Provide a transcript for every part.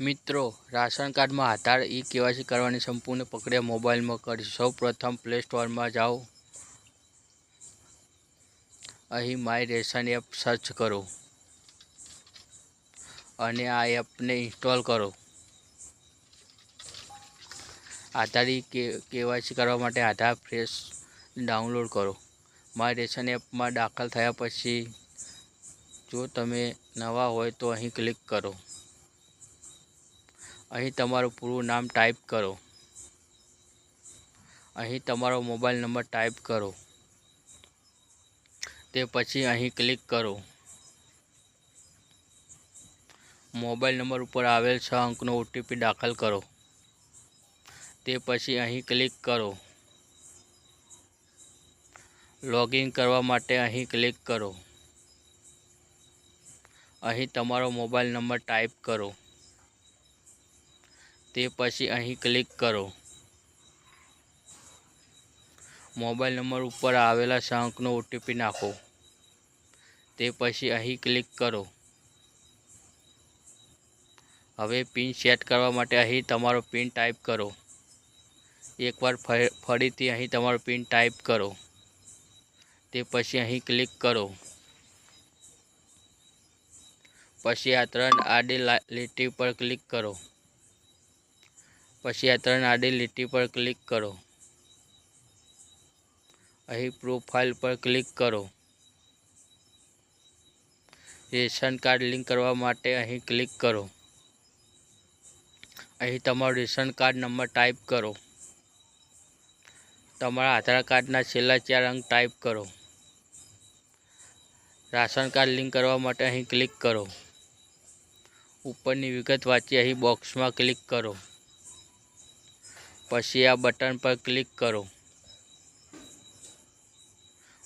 મિત્રો, રાશન કાર્ડમાં આધાર e KYC કરવાની સંપૂર્ણ પ્રક્રિયા મોબાઈલમાં કરીશું. સૌ પ્રથમ પ્લે સ્ટોરમાં જાઓ. અહીં માય રેશન એપ સર્ચ કરો. અને આ એપને ઇન્સ્ટોલ કરો. આધાર ઈ કેવાયસી કરવા માટે આધાર ફ્રેશ ડાઉનલોડ કરો. માય રેશન એપમાં દાખલ થયા પછી જો તમે નવા હોય તો અહીં ક્લિક કરો. અહીં તમારું પૂરું નામ ટાઈપ કરો. અહીં તમારો મોબાઈલ નંબર ટાઈપ કરો. તે પછી અહીં ક્લિક કરો. મોબાઈલ નંબર ઉપર આવેલ છ અંકનો ઓટીપી દાખલ કરો. તે પછી અહીં ક્લિક કરો. લોગિન કરવા માટે અહીં ક્લિક કરો. અહીં તમારો મોબાઈલ નંબર ટાઈપ કરો. તે પછી અહીં ક્લિક કરો. મોબાઈલ નંબર ઉપર આવેલા છ અંકનો ઓટીપી નાખો. તે પછી અહીં ક્લિક કરો. હવે પિન સેટ કરવા માટે અહીં તમારો પિન ટાઈપ કરો. એકવાર ફરીથી અહીં તમારો પિન ટાઈપ કરો. તે પછી અહીં ક્લિક કરો. પછી આ ત્રણ આડી લીટી પર ક્લિક કરો. પછી આ ત્રણ આડી લીટી પર ક્લિક કરો. અહીં પ્રોફાઇલ પર ક્લિક કરો. રેશન કાર્ડ લિંક કરવા માટે અહીં ક્લિક કરો. અહીં તમારો રેશન કાર્ડ નંબર ટાઈપ કરો. તમારા આધાર કાર્ડના છેલ્લા ચાર અંક ટાઈપ કરો. રાશન કાર્ડ લિંક કરવા માટે અહીં ક્લિક કરો. ઉપરની વિગત વાંચી અહીં બોક્સમાં ક્લિક કરો. પછી આ બટન પર ક્લિક કરો.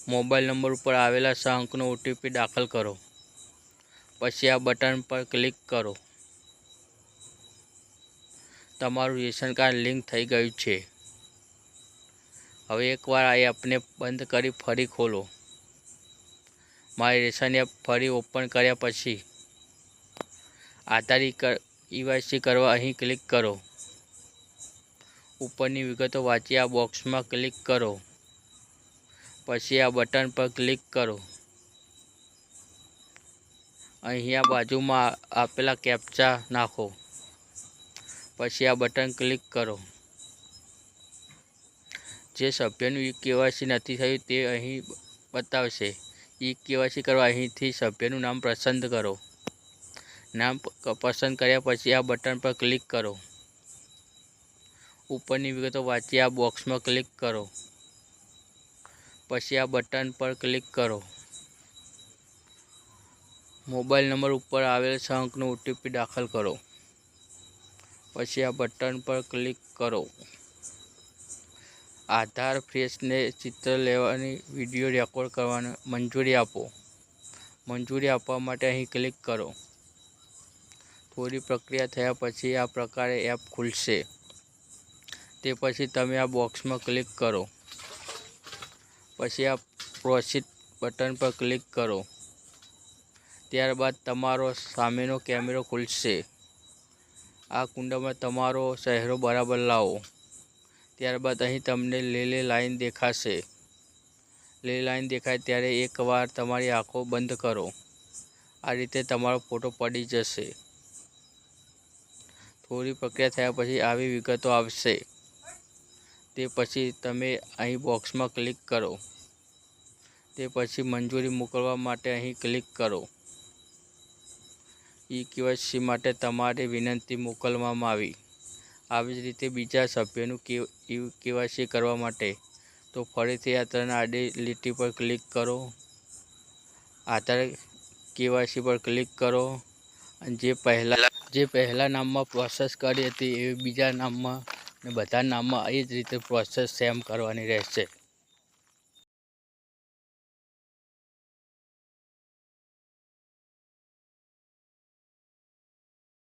મોબાઈલ નંબર ઉપર આવેલા છ અંકનો ઓટીપી દાખલ કરો. પછી આ બટન પર ક્લિક કરો. તમારું રેશન કાર્ડ લિંક થઈ ગયું છે. હવે એકવાર આ એપને બંધ કરી ફરી ખોલો. મારી રેશન એપ ફરી ઓપન કર્યા પછી આધાર ઈવાયસી કરવા અહીં ક્લિક કરો. ઉપરની વિગતો વાંચી આ બોક્સમાં ક્લિક કરો. પછી આ બટન પર ક્લિક કરો. અહીંયા બાજુમાં આપેલા કેપ્ચા નાખો. પછી આ બટન ક્લિક કરો. જે સભ્યનું ઈ કેવાયસી નથી થયું તે અહીં બતાવશે. ઈ કેવાયસી કરવા અહીંથી સભ્યનું નામ પસંદ કરો. નામ પસંદ કર્યા પછી આ બટન પર ક્લિક કરો. ઉપરની વિગતો વાંચી આ બોક્સમાં ક્લિક કરો. પછી આ બટન પર ક્લિક કરો. મોબાઈલ નંબર ઉપર આવેલ છ અંકનો ઓટીપી દાખલ કરો. પછી આ બટન પર ક્લિક કરો. આધાર ફ્રેશને ચિત્ર લેવાની વીડિયો રેકોર્ડ કરવાની મંજૂરી આપો. મંજૂરી આપવા માટે અહીં ક્લિક કરો. થોડી પ્રક્રિયા થયા પછી આ પ્રકારે એપ ખુલશે. તે પછી તમે આ બોક્સમાં ક્લિક કરો. પછી આ પ્રોસીડ બટન પર ક્લિક કરો. ત્યારબાદ તમારો સામેનો કેમેરો ખુલશે. આ કુંડામાં તમારો ચહેરો બરાબર લાવો. ત્યારબાદ અહીં તમને લીલી લાઈન દેખાશે. લીલી લાઈન દેખાય ત્યારે એકવાર તમારી આંખો બંધ કરો. આ રીતે તમારો ફોટો પડી જશે. થોડી પ્રક્રિયા થયા પછી આવી વિગતો આવશે. તે પછી તમે અહીં બોક્સમાં ક્લિક કરો. તે પછી મંજૂરી મોકલવા માટે અહીં ક્લિક કરો. ઈ કેવાયસી માટે તમારી વિનંતી મોકલવામાં આવી. આવી જ રીતે બીજા સભ્યનું કેવાયસી કરવા માટે. તો ફરીથી આ આડી લીટી પર ક્લિક કરો. આધાર કેવાયસી પર ક્લિક કરો. અને જે પહેલાં જે પહેલાં નામમાં પ્રોસેસ કરી હતી, એ બીજા નામમાં ને બધા નામમાં એ જ રીતે પ્રોસેસ સેમ કરવાની રહેશે.